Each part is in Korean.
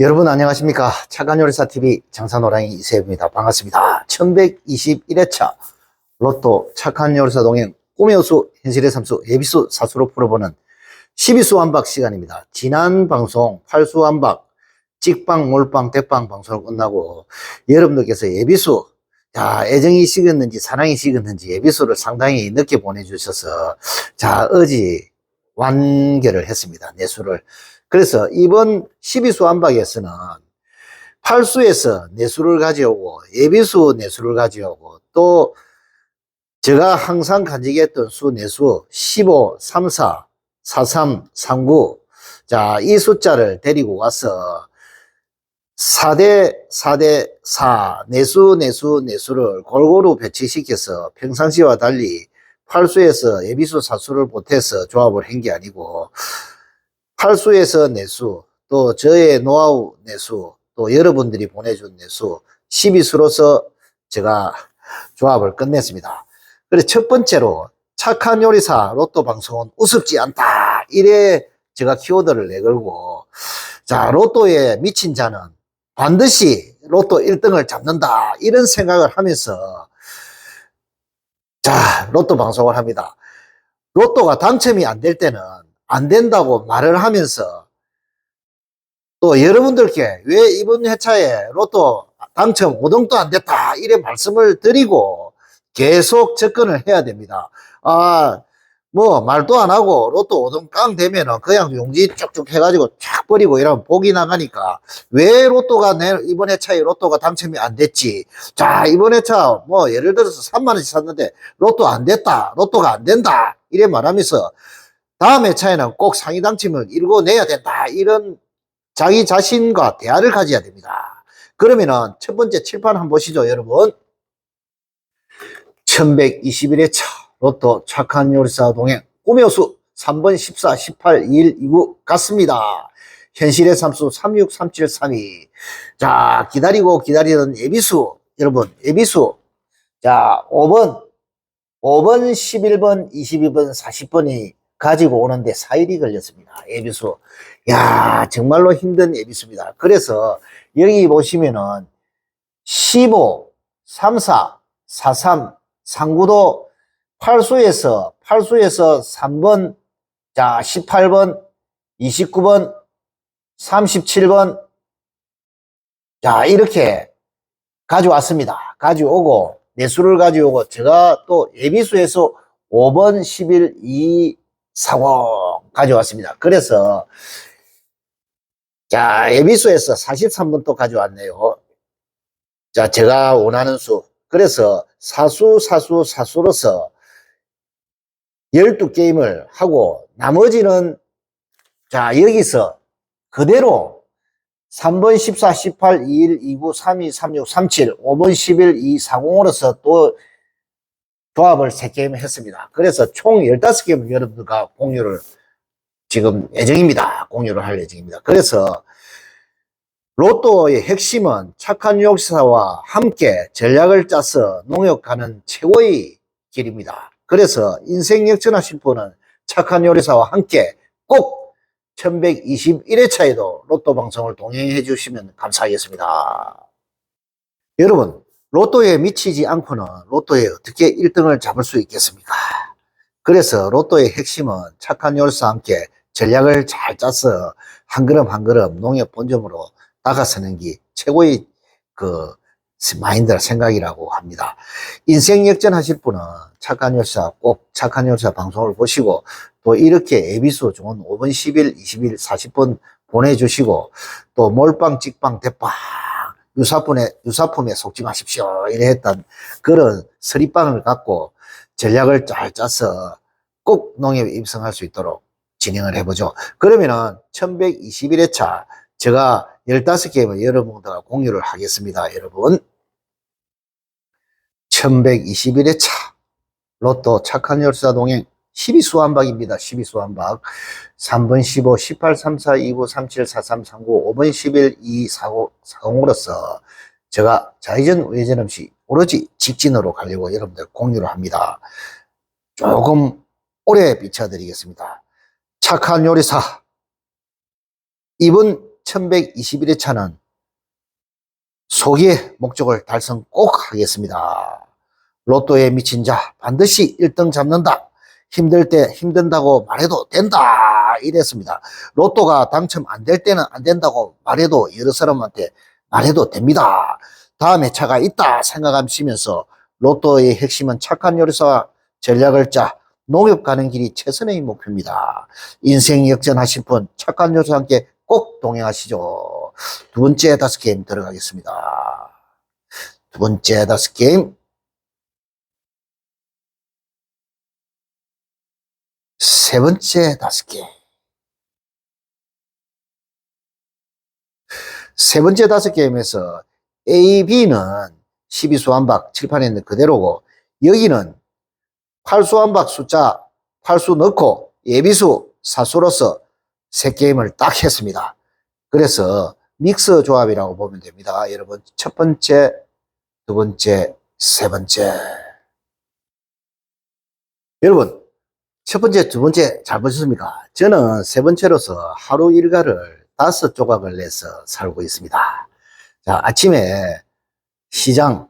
여러분 안녕하십니까? 착한 요리사 TV 장사노랑이 이세입니다. 반갑습니다. 1121회차 로또 착한 요리사 동행 꿈의 호수 현실의 삼수 예비수 사수로 풀어보는 12수 완박 시간입니다. 지난 방송 8수 완박 찍방 몰빵 대빵 방송을 끝나고 여러분들께서 예비수 자 애정이 식었는지 사랑이 식었는지 예비수를 상당히 늦게 보내주셔서 자 어지 완결을 했습니다. 내수를 그래서 이번 12수 한박에서는 8수에서 내수를 가져오고 예비수 내수를 가져오고 또 제가 항상 간직했던 수 내수 15, 34, 43, 39 자, 이 숫자를 데리고 와서 4대 4대 4 내수 내수 내수를 골고루 배치시켜서 평상시와 달리 8수에서 예비수 사수를 보태서 조합을 한 게 아니고 8수에서 내수, 또 저의 노하우 내수, 또 여러분들이 보내준 내수, 12수로서 제가 조합을 끝냈습니다. 그래, 첫 번째로 착한 요리사 로또 방송은 우습지 않다. 이래 제가 키워드를 내걸고, 자, 로또에 미친 자는 반드시 로또 1등을 잡는다. 이런 생각을 하면서, 자, 로또 방송을 합니다. 로또가 당첨이 안 될 때는 안 된다고 말을 하면서 또 여러분들께 왜 이번 회차에 로또 당첨 5등도 안 됐다 이래 말씀을 드리고 계속 접근을 해야 됩니다. 아, 뭐 말도 안 하고 로또 5등 깡 되면은 그냥 용지 쭉쭉 해가지고 쫙 버리고 이러면 복이 나가니까 왜 로또가 내 이번 회차에 로또가 당첨이 안 됐지? 자, 이번 회차 뭐 예를 들어서 3만 원씩 샀는데 로또 안 됐다. 로또가 안 된다. 이래 말하면서 다음 회차에는 꼭 상위 당첨을 이루고내야 된다. 이런 자기 자신과 대화를 가져야 됩니다. 그러면은 첫 번째 칠판 한번 보시죠, 여러분. 1121회차 로또 착한 요리사 동행 꿈의 호수 3번 14 18 21 29 같습니다. 현실의 삼수 363732. 자, 기다리고 기다리던 예비수. 여러분, 예비수. 자, 5번, 5번, 11번, 22번, 40번이 가지고 오는데 4일이 걸렸습니다. 예비수. 야 정말로 힘든 예비수입니다. 그래서 여기 보시면은 15, 34, 43, 39도 8수에서, 8수에서 3번, 자, 18번, 29번, 37번, 자, 이렇게 가져왔습니다. 가져오고, 내수를 가져오고, 제가 또 예비수에서 5번, 11, 2, 사고 가져왔습니다. 그래서 자 예비수에서 43번 또 가져왔네요. 자 제가 원하는 수 그래서 사수 사수 사수로서 12게임을 하고 나머지는 자 여기서 그대로 3번 14, 18, 21, 29, 32, 36, 37, 5번 11, 2, 40으로서 또 조합을 3게임 했습니다. 그래서 총 15게임을 여러분들과 공유를 지금 예정입니다. 공유를 할 예정입니다. 그래서 로또의 핵심은 착한 욕사와 함께 전략을 짜서 농역하는 최고의 길입니다. 그래서 인생 역전하실 분은 착한 요리사와 함께 꼭 1121회차에도 로또 방송을 동행해 주시면 감사하겠습니다. 여러분, 로또에 미치지 않고는 로또에 어떻게 1등을 잡을 수 있겠습니까? 그래서 로또의 핵심은 착한 요리사와 함께 전략을 잘 짜서 한 걸음 한 걸음 농협 본점으로 다가서는 게 최고의 그 마인드 생각이라고 합니다. 인생 역전하실 분은 착한 요리사 꼭 착한 요리사 방송을 보시고 또 이렇게 에비수 좋은 5번, 10일, 20일, 40번 보내주시고 또 몰빵, 찍빵, 대빵 유사품에, 유사품에 속지 마십시오. 이래 했던 그런 서리빵을 갖고 전략을 잘 짜서 꼭 농협에 입성할 수 있도록 진행을 해보죠. 그러면은 1121회차 제가 15개만 여러분들과 공유를 하겠습니다. 여러분. 1121회차 로또 착한 열사 동행 12수 한박입니다. 12수 한박. 3번 15, 18, 34, 29, 37, 43, 39, 5번 11, 2, 49, 40으로서 제가 좌회전, 우회전 없이 오로지 직진으로 가려고 여러분들 공유를 합니다. 조금 오래 비춰드리겠습니다. 착한 요리사. 이번 1121회 차는 소기의 목적을 달성 꼭 하겠습니다. 로또에 미친 자 반드시 1등 잡는다. 힘들 때 힘든다고 말해도 된다. 이랬습니다. 로또가 당첨 안 될 때는 안 된다고 말해도 여러 사람한테 말해도 됩니다. 다음에 차가 있다 생각하시면서 로또의 핵심은 착한 요리사와 전략을 짜 농협 가는 길이 최선의 목표입니다. 인생 역전하실 분 착한 요리사와 함께 꼭 동행하시죠. 두 번째 다섯 게임 들어가겠습니다. 두 번째 다섯 게임 세 번째 다섯 게임 세 번째 다섯 게임에서 A, B는 12수 한박 칠판에 있는 그대로고 여기는 8수 한박 숫자 8수 넣고 예비수 사수로서 세 게임을 딱 했습니다. 그래서 믹스 조합이라고 보면 됩니다. 여러분 첫 번째, 두 번째, 세 번째. 여러분 첫 번째, 두 번째 잘 보셨습니까? 저는 세 번째로서 하루 일과를 다섯 조각을 내서 살고 있습니다. 자, 아침에 시장,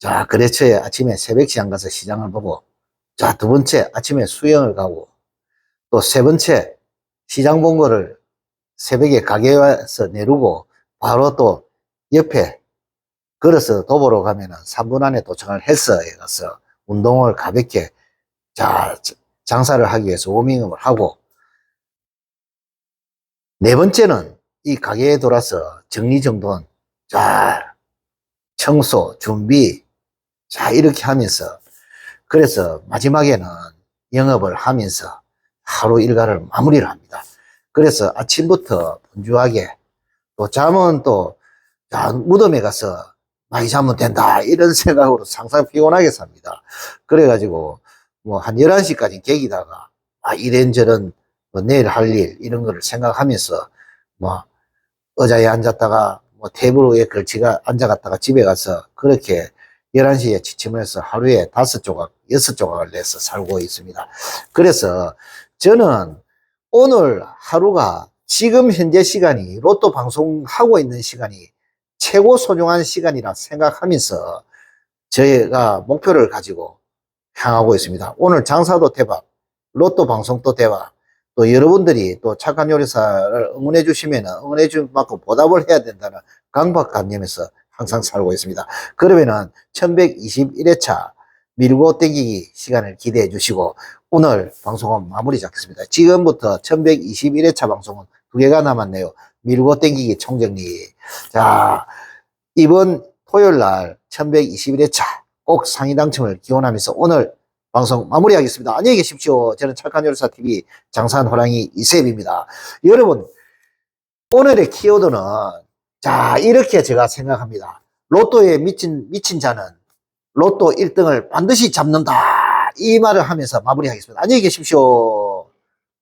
자, 거래처에 아침에 새벽 시장 가서 시장을 보고, 자, 두 번째 아침에 수영을 가고, 또 세 번째 시장 본 거를 새벽에 가게에 와서 내르고, 바로 또 옆에 걸어서 도보로 가면은 3분 안에 도착을 해서 가서 운동을 가볍게 자, 장사를 하기 위해서 워밍업을 하고, 네 번째는 이 가게에 돌아서 정리정돈, 자, 청소, 준비, 자, 이렇게 하면서, 그래서 마지막에는 영업을 하면서 하루 일과를 마무리를 합니다. 그래서 아침부터 분주하게, 또 잠은 또, 자, 무덤에 가서 많이 자면 된다. 이런 생각으로 항상 피곤하게 삽니다. 그래가지고, 뭐, 한 11시까지 계기다가, 아, 이런저런, 뭐, 내일 할 일, 이런 거를 생각하면서, 뭐, 의자에 앉았다가, 뭐, 테이블 위에 걸치가 앉아갔다가 집에 가서, 그렇게 11시에 지침을 해서 하루에 다섯 조각, 여섯 조각을 내서 살고 있습니다. 그래서 저는 오늘 하루가 지금 현재 시간이 로또 방송하고 있는 시간이 최고 소중한 시간이라 생각하면서 저희가 목표를 가지고 향하고 있습니다. 오늘 장사도 대박, 로또 방송도 대박, 또 여러분들이 또 착한 요리사를 응원해 주시면 응원해 준 만큼 보답을 해야 된다는 강박관념에서 항상 살고 있습니다. 그러면은 1121회차 밀고 땡기기 시간을 기대해 주시고 오늘 방송은 마무리 잡겠습니다. 지금부터 1121회차 방송은 두 개가 남았네요. 밀고 땡기기 총정리. 자, 이번 토요일 날 1121회차 꼭 상위 당첨을 기원하면서 오늘 방송 마무리하겠습니다. 안녕히 계십시오. 저는 착한 요리사 TV 장산 호랑이 이세입입니다. 여러분, 오늘의 키워드는 자, 이렇게 제가 생각합니다. 로또에 미친, 미친 자는 로또 1등을 반드시 잡는다. 이 말을 하면서 마무리하겠습니다. 안녕히 계십시오.